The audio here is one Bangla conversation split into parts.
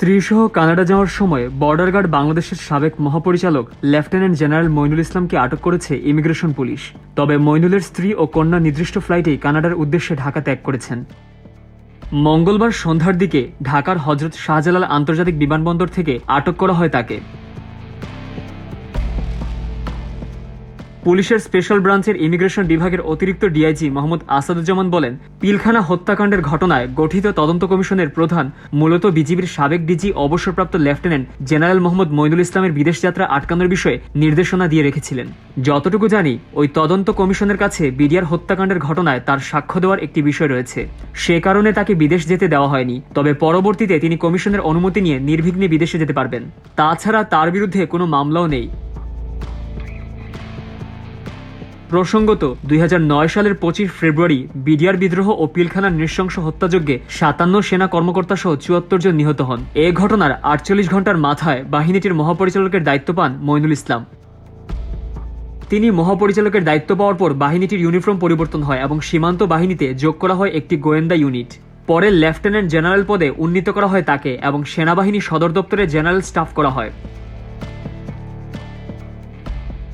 স্ত্রীসহ কানাডা যাওয়ার সময় বর্ডার গার্ড বাংলাদেশের সাবেক মহাপরিচালক লেফটেন্যান্ট জেনারেল মইনুল ইসলামকে আটক করেছে ইমিগ্রেশন পুলিশ। তবে মইনুলের স্ত্রী ও কন্যা নির্দিষ্ট ফ্লাইটেই কানাডার উদ্দেশ্যে ঢাকা ত্যাগ করেছেন। মঙ্গলবার সন্ধ্যার দিকে ঢাকার হজরত শাহজালাল আন্তর্জাতিক বিমানবন্দর থেকে আটক করা হয় তাকে। পুলিশের স্পেশাল ব্রাঞ্চের ইমিগ্রেশন বিভাগের অতিরিক্ত ডিআইজি মোহাম্মদ আসাদুজ্জামান বলেন, পিলখানা হত্যাকাণ্ডের ঘটনায় গঠিত তদন্ত কমিশনের প্রধান, মূলত বিজিবির সাবেক ডিজি, অবসরপ্রাপ্ত লেফটেন্যান্ট জেনারেল মোহাম্মদ মইনুল ইসলামের বিদেশ যাত্রা আটকানোর বিষয়ে নির্দেশনা দিয়ে রেখেছিলেন। যতটুকু জানি, ওই তদন্ত কমিশনের কাছে বিডিআর হত্যাকাণ্ডের ঘটনায় তার সাক্ষ্য দেওয়ার একটি বিষয় রয়েছে। সে কারণে তাকে বিদেশ যেতে দেওয়া হয়নি, তবে পরবর্তীতে তিনি কমিশনের অনুমতি নিয়ে নির্বিঘ্নে বিদেশে যেতে পারবেন। তাছাড়া তার বিরুদ্ধে কোনো মামলাও নেই। প্রসঙ্গত, দুই হাজার নয় সালের পঁচিশ ফেব্রুয়ারি বিডিআর বিদ্রোহ ও পিলখানার নৃশংস হত্যাযজ্ঞে সাতান্ন সেনা কর্মকর্তা সহ চুয়াত্তর জন নিহত হন। এ ঘটনার আটচল্লিশ ঘণ্টার মাথায় বাহিনীটির মহাপরিচালকের দায়িত্ব পান মইনুল ইসলাম। তিনি মহাপরিচালকের দায়িত্ব পাওয়ার পর বাহিনীটির ইউনিফর্ম পরিবর্তন হয় এবং সীমান্ত বাহিনীতে যোগ করা হয় একটি গোয়েন্দা ইউনিট। পরে লেফটেন্যান্ট জেনারেল পদে উন্নীত করা হয় তাকে এবং সেনাবাহিনী সদর দপ্তরে জেনারেল স্টাফ করা হয়।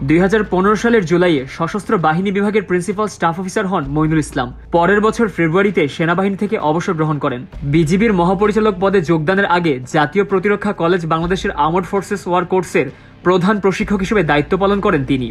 দুই হাজার পনেরো সালের জুলাইয়ে সশস্ত্র বাহিনী বিভাগের প্রিন্সিপাল স্টাফ অফিসার হন মইনুল ইসলাম। পরের বছর ফেব্রুয়ারিতে সেনাবাহিনী থেকে অবসর গ্রহণ করেন। বিজিবির মহাপরিচালক পদে যোগদানের আগে জাতীয় প্রতিরক্ষা কলেজ বাংলাদেশের আর্মড ফোর্সেস ওয়ার কোর্সের প্রধান প্রশিক্ষক হিসেবে দায়িত্ব পালন করেন তিনি।